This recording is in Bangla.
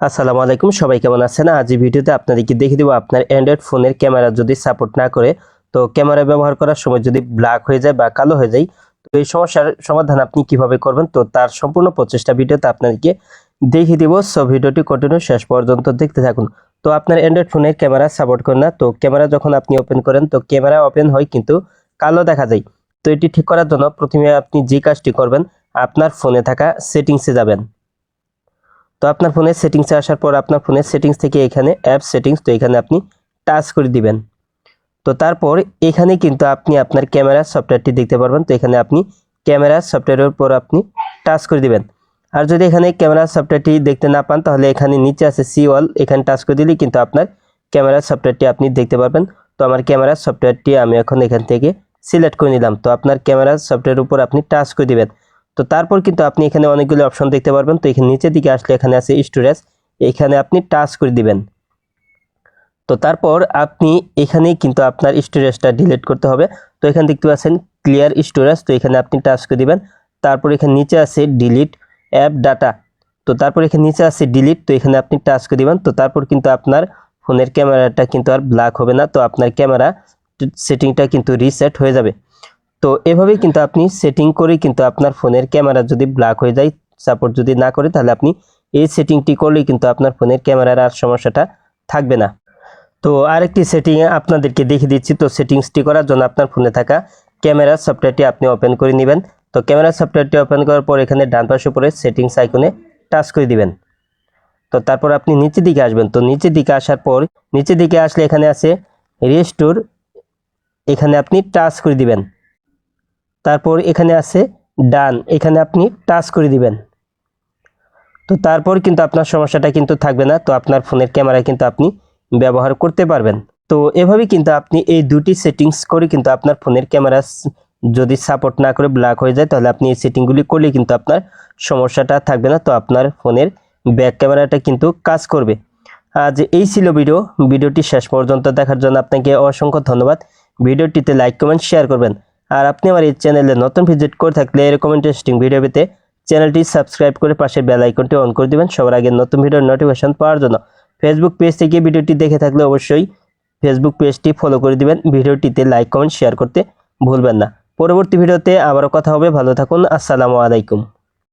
আসসালামু আলাইকুম। সবাই কেমন আছেন? আজ এই ভিডিওতে আপনাদেরকে দেখিয়ে দেবো আপনার অ্যান্ড্রয়েড ফোনের ক্যামেরা যদি সাপোর্ট না করে, তো ক্যামেরা ব্যবহার করার সময় যদি ব্ল্যাক হয়ে যায় বা কালো হয়ে যায়, তো এই সমস্যার সমাধান আপনি কীভাবে করবেন? তো তার সম্পূর্ণ প্রচেষ্টা ভিডিওতে আপনাদেরকে দেখিয়ে দেবো। সো ভিডিওটি কন্টিনিউ শেষ পর্যন্ত দেখতে থাকুন। তো আপনার অ্যান্ড্রয়েড ফোনের ক্যামেরা সাপোর্ট করে না, তো ক্যামেরা যখন আপনি ওপেন করেন, তো ক্যামেরা ওপেন হয় কিন্তু কালো দেখা যায়। তো এটি ঠিক করার জন্য প্রথমে আপনি যে কাজটি করবেন, আপনার ফোনে থাকা সেটিংসে যাবেন। তো আপনার ফোনের সেটিংসে আসার পর আপনার ফোনের সেটিংস থেকে এখানে অ্যাপ সেটিংস তো এখানে আপনি টাচ করে দিবেন। তো তারপর এখানে কিন্তু আপনি আপনার ক্যামেরা সফটওয়্যারটি দেখতে পারবেন। তো এখানে আপনি ক্যামেরা সফটওয়্যারের উপর আপনি টাচ করে দিবেন। আর যদি এখানে ক্যামেরা সফটওয়্যারটি দেখতে না পান, তাহলে এখানে নিচে আছে সি ওয়াল এখানে টাচ করে দিলেই কিন্তু আপনার ক্যামেরা সফটওয়্যারটি আপনি দেখতে পারবেন। তো আমার ক্যামেরা সফটওয়্যারটি আমি এখন এখান থেকে সিলেক্ট করে নিলাম। তো আপনার ক্যামেরা সফটওয়্যারের উপর আপনি টাচ করে দিবেন। তো তারপর কিন্তু আপনি এখানে অনেকগুলো অপশন দেখতে পারবেন। তো এখানে নিচের দিকে আসলে এখানে আছে স্টোরেজ এখানে আপনি টাচ করে দিবেন। তো তারপর আপনি এখানেই কিন্তু আপনার স্টোরেজটা ডিলিট করতে হবে। তো এখানে দেখতে পাচ্ছেন ক্লিয়ার স্টোরেজ তো এখানে আপনি টাচ করে দিবেন। তারপর এখানে নিচে আছে ডিলিট অ্যাপ ডাটা তো তারপর এখানে নিচে আছে ডিলিট তো এখানে আপনি টাচ করে দিবেন। তো তারপর কিন্তু আপনার ফোনের ক্যামেরাটা কিন্তু আর ব্ল্যাক হবে না। তো আপনার ক্যামেরা সেটিংটা কিন্তু রিসেট হয়ে যাবে। তো এভাবেই কিন্তু আপনি সেটিং করে কিন্তু আপনার ফোনের ক্যামেরা যদি ব্ল্যাক হয়ে যায় সাপোর্ট যদি না করে, তাহলে আপনি এই সেটিংটি করলেই কিন্তু আপনার ফোনের ক্যামেরার আর সমস্যাটা থাকবে না। তো আরেকটি সেটিং আপনাদেরকে দেখিয়ে দিচ্ছি, তো সেটিংসটি করার জন্য আপনার ফোনে থাকা ক্যামেরা সফটওয়্যারটি আপনি ওপেন করে নেবেন। তো ক্যামেরা সফটওয়্যারটি ওপেন করার পর এখানে ডান পাশে উপরে সেটিংস আইকনে টাচ করে দিবেন। তো তারপর আপনি নিচের দিকে আসবেন। তো নিচের দিকে আসার পর নিচের দিকে আসলে এখানে আছে রেস্টোর এখানে আপনি টাচ করে দিবেন। তারপর এখানে আছে ডান। এখানে আপনি টাচ করে দিবেন। তো তারপর কিন্তু আপনার সমস্যাটা কিন্তু থাকবে না। তো আপনার ফোনের ক্যামেরা কিন্তু আপনি ব্যবহার করতে পারবেন। তো এভাবে কিন্তু আপনি এই দুটি সেটিংস করে কিন্তু আপনার ফোনের ক্যামেরা যদি সাপোর্ট না করে ব্ল্যাক হয়ে যায়, তাহলে আপনি এই সেটিংগুলি করলে কিন্তু আপনার সমস্যাটা থাকবে না। তো আপনার ফোনের ব্যাক ক্যামেরাটা কিন্তু কাজ করবে। আজ এই ছিল ভিডিও। ভিডিওটি শেষ পর্যন্ত দেখার জন্য আপনাকে অসংখ্য ধন্যবাদ। ভিডিওটিতে লাইক কমেন্ট শেয়ার করবেন। আর আপনি আমার এই চ্যানেলে নতুন ভিজিট করে থাকলে এরকম ইন্টারেস্টিং ভিডিও পেতে চ্যানেলটি সাবস্ক্রাইব করে পাশের বেল আইকনটি অন করে দিবেন। সবার আগে নতুন ভিডিওর নোটিফিকেশন পাওয়ার জন্য। ফেসবুক পেজ থেকে ভিডিওটি দেখে থাকলে অবশ্যই ফেসবুক পেজটি ফলো করে দিবেন। ভিডিওটিতে লাইক কমেন্ট শেয়ার করতে ভুলবেন না। পরবর্তী ভিডিওতে আবারও কথা হবে। ভালো থাকুন। আসসালামু আলাইকুম।